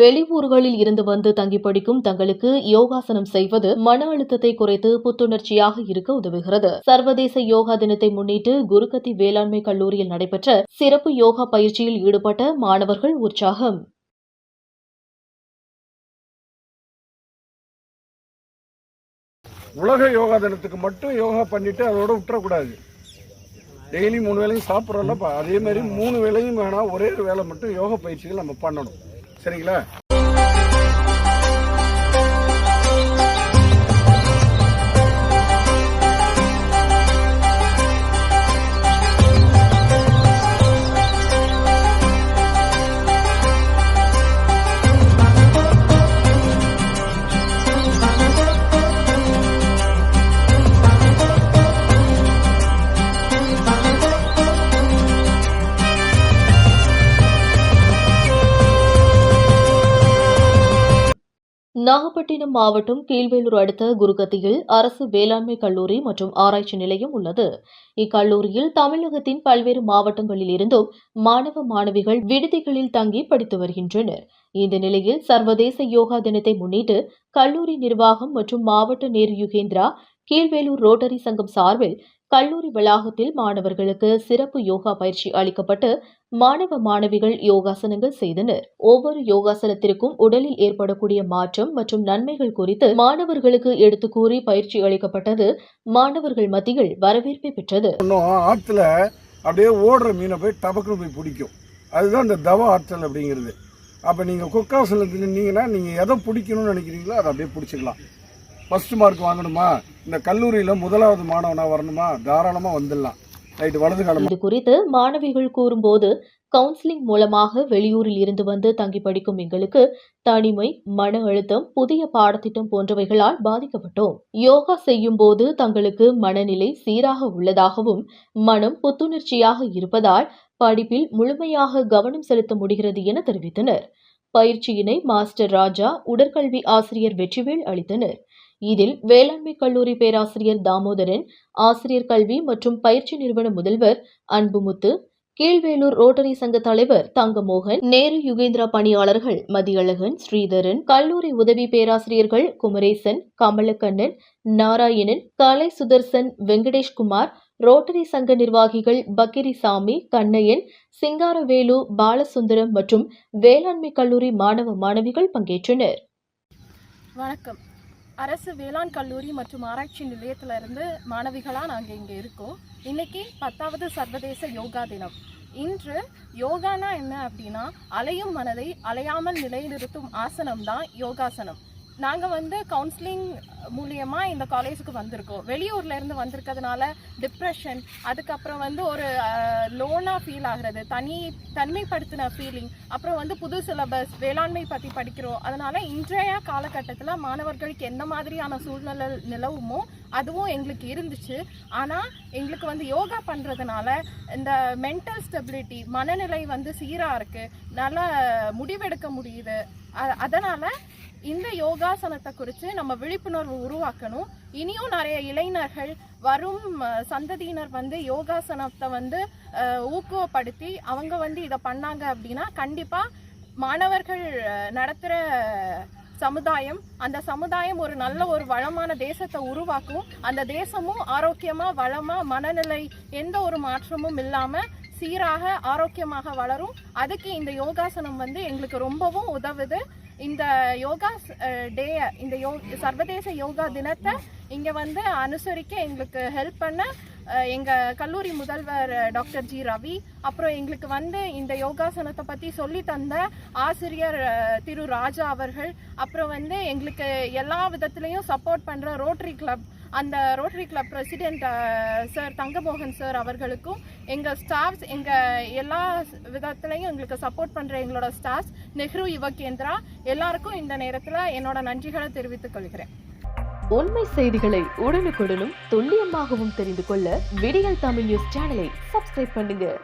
வெளியூர்களில் இருந்து வந்து தங்கி படிக்கும் தங்களுக்கு யோகாசனம் செய்வது மன அழுத்தத்தை குறைத்து புத்துணர்ச்சியாக இருக்க உதவுகிறது. சர்வதேச யோகா தினத்தை முன்னிட்டு குருகத்தி வேளாண்மை கல்லூரியில் நடைபெற்ற சிறப்பு யோகா பயிற்சியில் ஈடுபட்ட மாணவர்கள் உற்சாகம். உலக யோகா தினத்துக்கு மட்டும் யோகா பண்ணிட்டு அதோட விட்டுறக்கூடாது. டெய்லி மூணு வேளையும் சாப்பிட்றோம்ல அதே மாதிரி மூணு வேளையும் வேணா ஒரே ஒரு வேளை மட்டும் யோகா பயிற்சிகள் நம்ம பண்ணணும். சரிங்களா? நாகப்பட்டினம் மாவட்டம் கீழ்வேலூர் அடுத்த குருகத்தியில் அரசு வேளாண்மை கல்லூரி மற்றும் ஆராய்ச்சி நிலையம் உள்ளது. இக்கல்லூரியில் தமிழகத்தின் பல்வேறு மாவட்டங்களில் இருந்தும் மாணவ மாணவிகள் விடுதிகளில் தங்கி படித்து வருகின்றனர். இந்த நிலையில் சர்வதேச யோகா தினத்தை முன்னிட்டு கல்லூரி நிர்வாகம் மற்றும் மாவட்ட நேரு யுகேந்திரா கீழ்வேலூர் ரோட்டரி சங்கம் சார்பில் கல்லூரி வளாகத்தில் மாணவர்களுக்கு சிறப்பு யோகா பயிற்சி அளிக்கப்பட்டு மாணவ மாணவிகள் யோகாசனங்கள் செய்தனர். ஒவ்வொரு யோகாசனத்திற்கும் உடலில் ஏற்படக்கூடிய மாற்றம் மற்றும் நன்மைகள் குறித்து மாணவர்களுக்கு எடுத்து கூறி பயிற்சி அளிக்கப்பட்டது. மாணவர்கள் மத்தியில் வரவேற்பை பெற்றது. இன்னும் ஆற்றுல அப்படியே ஓடுற மீனை போய் டபக்குன்னு போய் பிடிக்கும். அதுதான் இந்த தவ ஆற்றல் அப்படிங்கிறது. அப்போ நீங்கள் கொக்காசனத்தில் நின்னீங்கன்னா நீங்கள் எதை பிடிக்கணும்னு நினைக்கிறீங்களோ அதை அப்படியே பிடிச்சிக்கலாம். ஃபர்ஸ்ட் மார்க் வாங்கணுமா? இந்த கல்லூரியில் முதலாவது மாணவனாக வரணுமா? தாராளமாக வந்துடலாம். இது குறித்து மாணவிகள் கூறும்போது கவுன்சிலிங் மூலமாக வெளியூரில் இருந்து வந்து தங்கி படிக்கும் எங்களுக்கு தனிமை மன அழுத்தம் புதிய பாடத்திட்டம் போன்றவைகளால் பாதிக்கப்பட்டோம். யோகா செய்யும் போது தங்களுக்கு மனநிலை சீராக உள்ளதாகவும் மனம் புத்துணர்ச்சியாக இருப்பதால் படிப்பில் முழுமையாக கவனம் செலுத்த முடிகிறது என தெரிவித்தனர். பயிற்சியினை மாஸ்டர் ராஜா உடற்கல்வி ஆசிரியர் வெற்றிவேல் அளித்தனர். இதில் வேளாண்மை கல்லூரி பேராசிரியர் தாமோதரன் ஆசிரியர் கல்வி மற்றும் பயிற்சி நிறுவன முதல்வர் அன்புமுத்து கீழ்வேலூர் ரோட்டரி சங்க தலைவர் தங்கமோகன் நேரு யுகேந்திரா பணியாளர்கள் மதியழகன் ஸ்ரீதரன் கல்லூரி உதவி பேராசிரியர்கள் குமரேசன் கமலக்கண்ணன் நாராயணன் கலை சுதர்சன் வெங்கடேஷ்குமார் ரோட்டரி சங்க நிர்வாகிகள் பக்கிரிசாமி கண்ணையன் சிங்காரவேலு பாலசுந்தரம் மற்றும் வேளாண்மை கல்லூரி மாணவ மாணவிகள் பங்கேற்றனர். வணக்கம். அரசு வேளாண் கல்லூரி மற்றும் ஆராய்ச்சி நிலையத்திலிருந்து மாணவிகளாக நாங்கள் இங்கே இருக்கோம். இன்னைக்கு பத்தாவது சர்வதேச யோகா தினம். இன்று யோகானா என்ன அப்படின்னா அலையும் மனதை அலையாமல் நிலைநிறுத்தும் ஆசனம் தான் யோகாசனம். நாங்கள் வந்து கவுன்சிலிங் மூலியமாக இந்த காலேஜுக்கு வந்திருக்கோம். வெளியூர்ல இருந்து வந்திருக்கிறதுனால டிப்ரெஷன் அதுக்கப்புறம் வந்து ஒரு லோனாக ஃபீல் ஆகுறது தனி தனிமைப்படுத்தின ஃபீலிங் அப்புறம் வந்து புது சிலபஸ் வேளாண்மை பற்றி படிக்கிறோம். அதனால இன்றைய காலகட்டத்தில் மாணவர்களுக்கு எந்த மாதிரியான சூழ்நிலை நிலவுமோ அதுவும் எங்களுக்கு இருந்துச்சு. ஆனால் எங்களுக்கு வந்து யோகா பண்ணுறதுனால இந்த மென்டல் ஸ்டெபிலிட்டி மனநிலை வந்து சீராக இருக்குது நல்லா முடிவெடுக்க முடியுது. அ- அதனால இந்த யோகாசனத்தை குறித்து நம்ம விழிப்புணர்வு உருவாக்கணும். இனியும் நிறைய இளைஞர்கள் வரும் சந்ததியினர் வந்து யோகாசனத்தை வந்து ஊக்குவப்படுத்தி அவங்க வந்து இதை பண்ணாங்க அப்படின்னா கண்டிப்பாக மாணவர்கள் நடத்துகிற சமுதாயம் அந்த சமுதாயம் ஒரு நல்ல ஒரு வளமான தேசத்தை உருவாக்கும். அந்த தேசமும் ஆரோக்கியமாக வளமாக மனநிலை எந்த ஒரு மாற்றமும் இல்லாமல் சீராக ஆரோக்கியமாக வளரும். அதுக்கு இந்த யோகாசனம் வந்து எங்களுக்கு ரொம்பவும் உதவுது. இந்த யோகா டே இந்த யோ சர்வதேச யோகா தினத்தை இங்கே வந்து அனுசரிக்க எங்களுக்கு ஹெல்ப் பண்ண எங்கள் கல்லூரி முதல்வர் டாக்டர் ஜி ரவி அப்புறம் எங்களுக்கு வந்து இந்த யோகாசனத்தை பற்றி சொல்லி தந்த ஆசிரியர் திரு ராஜா அவர்கள் அப்புறம் வந்து எங்களுக்கு எல்லா விதத்துலேயும் சப்போர்ட் பண்ணுற ரோட்டரி கிளப் அந்த Rotary club president sir Thangamohan sir அவர்களுக்கும் எங்கள் ஸ்டாஃப்ஸ் எங்கள் எல்லா விதத்துலையும் எங்களுக்கு சப்போர்ட் பண்ணுற எங்களோட ஸ்டாஃப்ஸ் நெஹ்ரு யுவ கேந்திரா எல்லாருக்கும் இந்த நேரத்தில் என்னோட நன்றிகளை தெரிவித்துக் கொள்கிறேன். உண்மை செய்திகளை உடனுக்குடனும் துல்லியமாகவும் தெரிந்து கொள்ள விடியல் தமிழ் நியூஸ் சேனலை சப்ஸ்கிரைப் பண்ணுங்கள்